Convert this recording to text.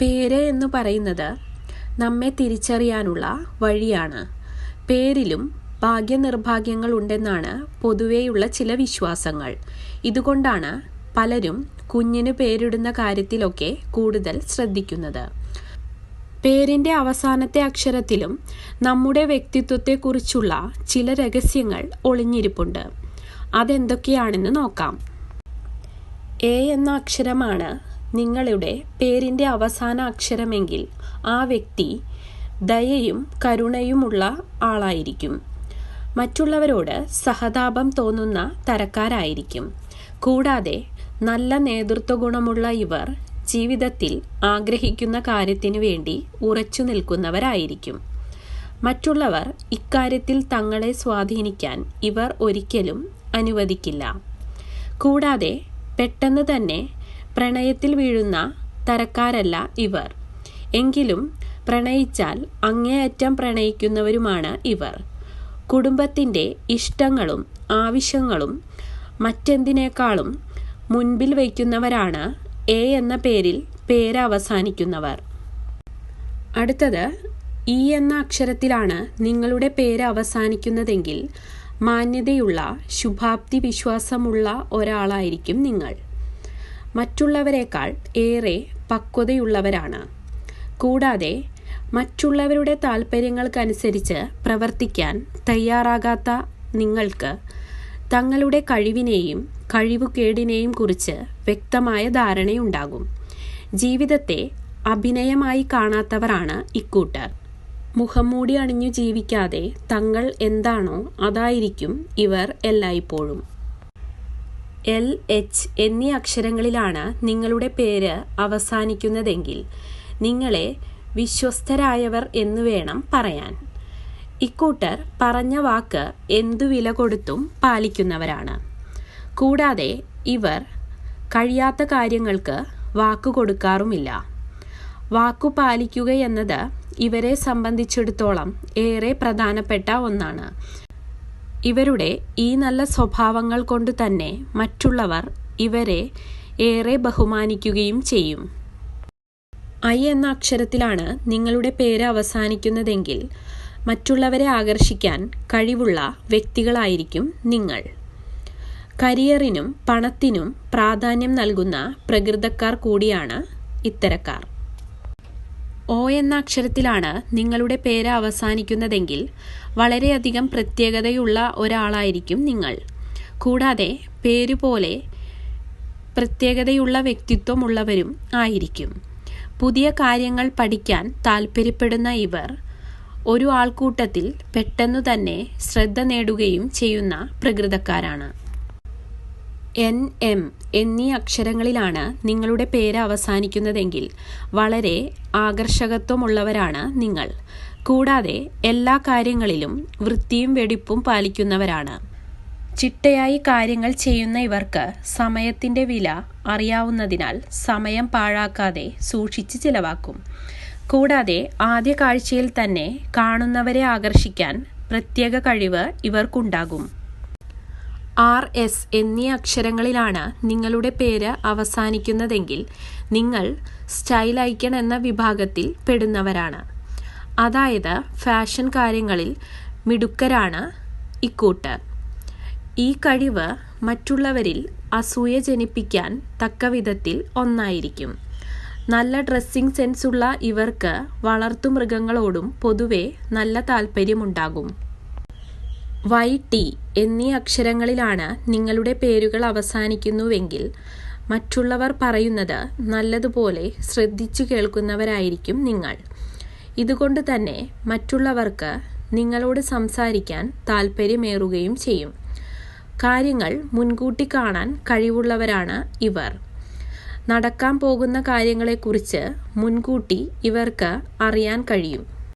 പേര് എന്ന് പറയുന്നത് നമ്മെ തിരിച്ചറിയാനുള്ള വഴിയാണ്. പേരിലും ഭാഗ്യനിർഭാഗ്യങ്ങൾ ഉണ്ടെന്നാണ് പൊതുവെയുള്ള ചില വിശ്വാസങ്ങൾ. ഇതുകൊണ്ടാണ് പലരും കുഞ്ഞിന് പേരിടുന്ന കാര്യത്തിലൊക്കെ കൂടുതൽ ശ്രദ്ധിക്കുന്നത്. പേരിന്റെ അവസാനത്തെ അക്ഷരത്തിലും നമ്മുടെ വ്യക്തിത്വത്തെക്കുറിച്ചുള്ള ചില രഹസ്യങ്ങൾ ഒളിഞ്ഞിരിപ്പുണ്ട്. അതെന്തൊക്കെയാണെന്ന് നോക്കാം. എ എന്ന അക്ഷരമാണ് നിങ്ങളുടെ പേരിന്റെ അവസാന അക്ഷരമെങ്കിൽ ആ വ്യക്തി ദയയും കരുണയുമുള്ള ആളായിരിക്കും. മറ്റുള്ളവരോട് സഹതാപം തോന്നുന്ന തരക്കാരായിരിക്കും. കൂടാതെ നല്ല നേതൃത്വ ഗുണമുള്ള ഇവർ ജീവിതത്തിൽ ആഗ്രഹിക്കുന്ന കാര്യത്തിനു വേണ്ടി ഉറച്ചു നിൽക്കുന്നവരായിരിക്കും. മറ്റുള്ളവർ ഇക്കാര്യത്തിൽ തങ്ങളെ സ്വാധീനിക്കാൻ ഇവർ ഒരിക്കലും അനുവദിക്കില്ല. കൂടാതെ പെട്ടെന്ന് തന്നെ പ്രണയത്തിൽ വീഴുന്ന തരക്കാരല്ല ഇവർ. എങ്കിലും പ്രണയിച്ചാൽ അങ്ങേയറ്റം പ്രണയിക്കുന്നവരുമാണ് ഇവർ. കുടുംബത്തിന്റെ ഇഷ്ടങ്ങളും ആവശ്യങ്ങളും മറ്റെന്തിനേക്കാളും മുൻപിൽ വയ്ക്കുന്നവരാണ് എ എന്ന പേരിൽ പേര് അവസാനിക്കുന്നവർ. അടുത്തത് ഇ എന്ന അക്ഷരത്തിലാണ് നിങ്ങളുടെ പേര് അവസാനിക്കുന്നതെങ്കിൽ മാന്യതയുള്ള ശുഭാപ്തി വിശ്വാസമുള്ള ഒരാളായിരിക്കും നിങ്ങൾ. മറ്റുള്ളവരെക്കാൾ ഏറെ പക്വതയുള്ളവരാണ്. കൂടാതെ മറ്റുള്ളവരുടെ താൽപ്പര്യങ്ങൾക്കനുസരിച്ച് പ്രവർത്തിക്കാൻ തയ്യാറാകാത്ത നിങ്ങൾക്ക് തങ്ങളുടെ കഴിവിനെയും കഴിവുകേടിനെയും കുറിച്ച് വ്യക്തമായ ധാരണയുണ്ടാകും. ജീവിതത്തെ അഭിനയമായി കാണാത്തവരാണ് ഇക്കൂട്ടർ. മുഖംമൂടി അണിഞ്ഞു ജീവിക്കാതെ തങ്ങൾ എന്താണോ അതായിരിക്കും ഇവർ എല്ലായ്പ്പോഴും. എൽ എച്ച് എന്നീ അക്ഷരങ്ങളിലാണ് നിങ്ങളുടെ പേര് അവസാനിക്കുന്നതെങ്കിൽ നിങ്ങളെ വിശ്വസ്തരായവർ എന്ന് വേണം പറയാൻ. ഇക്കൂട്ടർ പറഞ്ഞ വാക്ക് എന്തു വില കൊടുത്തും പാലിക്കുന്നവരാണ്. കൂടാതെ ഇവർ കഴിയാത്ത കാര്യങ്ങൾക്ക് വാക്കു കൊടുക്കാറുമില്ല. വാക്കു പാലിക്കുകയെന്നത് ഇവരെ സംബന്ധിച്ചിടത്തോളം ഏറെ പ്രധാനപ്പെട്ട ഒന്നാണ്. ഇവരുടെ ഈ നല്ല സ്വഭാവങ്ങൾ കൊണ്ട് തന്നെ മറ്റുള്ളവർ ഇവരെ ഏറെ ബഹുമാനിക്കുകയും ചെയ്യും. ഐ എന്ന അക്ഷരത്തിലാണ് നിങ്ങളുടെ പേര് അവസാനിക്കുന്നതെങ്കിൽ മറ്റുള്ളവരെ ആകർഷിക്കാൻ കഴിവുള്ള വ്യക്തികളായിരിക്കും നിങ്ങൾ. കരിയറിനും പണത്തിനും പ്രാധാന്യം നൽകുന്ന പ്രകൃതക്കാർ കൂടിയാണ് ഇത്തരക്കാർ. ഒ എന്ന അക്ഷരത്തിലാണ് നിങ്ങളുടെ പേര് അവസാനിക്കുന്നതെങ്കിൽ വളരെയധികം പ്രത്യേകതയുള്ള ഒരാളായിരിക്കും നിങ്ങൾ. കൂടാതെ പേരുപോലെ പ്രത്യേകതയുള്ള വ്യക്തിത്വമുള്ളവരും ആയിരിക്കും. പുതിയ കാര്യങ്ങൾ പഠിക്കാൻ താൽപ്പര്യപ്പെടുന്ന ഇവർ ഒരു ആൾക്കൂട്ടത്തിൽ പെട്ടെന്നു തന്നെ ശ്രദ്ധ നേടുകയും ചെയ്യുന്ന പ്രകൃതക്കാരാണ്. എൻ എം എന്നീ അക്ഷരങ്ങളിലാണ് നിങ്ങളുടെ പേര് അവസാനിക്കുന്നതെങ്കിൽ വളരെ ആകർഷകത്വമുള്ളവരാണ് നിങ്ങൾ. കൂടാതെ എല്ലാ കാര്യങ്ങളിലും വൃത്തിയും വെടിപ്പും പാലിക്കുന്നവരാണ്. ചിട്ടയായി കാര്യങ്ങൾ ചെയ്യുന്ന ഇവർക്ക് സമയത്തിന്റെ വില അറിയാവുന്നതിനാൽ സമയം പാഴാക്കാതെ സൂക്ഷിച്ച് ചിലവാക്കും. കൂടാതെ ആദ്യ കാഴ്ചയിൽ തന്നെ കാണുന്നവരെ ആകർഷിക്കാൻ പ്രത്യേക കഴിവ് ഇവർക്കുണ്ടാകും. ആർ എസ് എന്നീ അക്ഷരങ്ങളിലാണ് നിങ്ങളുടെ പേര് അവസാനിക്കുന്നതെങ്കിൽ നിങ്ങൾ സ്റ്റൈൽ ഐക്കൺ എന്ന വിഭാഗത്തിൽ പെടുന്നവരാണ്. അതായത് ഫാഷൻ കാര്യങ്ങളിൽ മിടുക്കരാണ് ഇക്കൂട്ട്. ഈ കഴിവ് മറ്റുള്ളവരിൽ അസൂയ ജനിപ്പിക്കാൻ തക്ക വിധത്തിൽ ഒന്നായിരിക്കും. നല്ല ഡ്രസ്സിംഗ് സെൻസുള്ള ഇവർക്ക് വളർത്തുമൃഗങ്ങളോടും പൊതുവെ നല്ല താല്പര്യമുണ്ടാകും. വൈ ടി എന്നീ അക്ഷരങ്ങളിലാണ് നിങ്ങളുടെ പേരുകൾ അവസാനിക്കുന്നുവെങ്കിൽ മറ്റുള്ളവർ പറയുന്നത് നല്ലതുപോലെ ശ്രദ്ധിച്ചു കേൾക്കുന്നവരായിരിക്കും നിങ്ങൾ. ഇതുകൊണ്ട് തന്നെ മറ്റുള്ളവർക്ക് നിങ്ങളോട് സംസാരിക്കാൻ താല്പര്യമേറുകയും ചെയ്യും. കാര്യങ്ങൾ മുൻകൂട്ടി കാണാൻ കഴിവുള്ളവരാണ് ഇവർ. നടക്കാൻ പോകുന്ന കാര്യങ്ങളെക്കുറിച്ച് മുൻകൂട്ടി ഇവർക്ക് അറിയാൻ കഴിയും.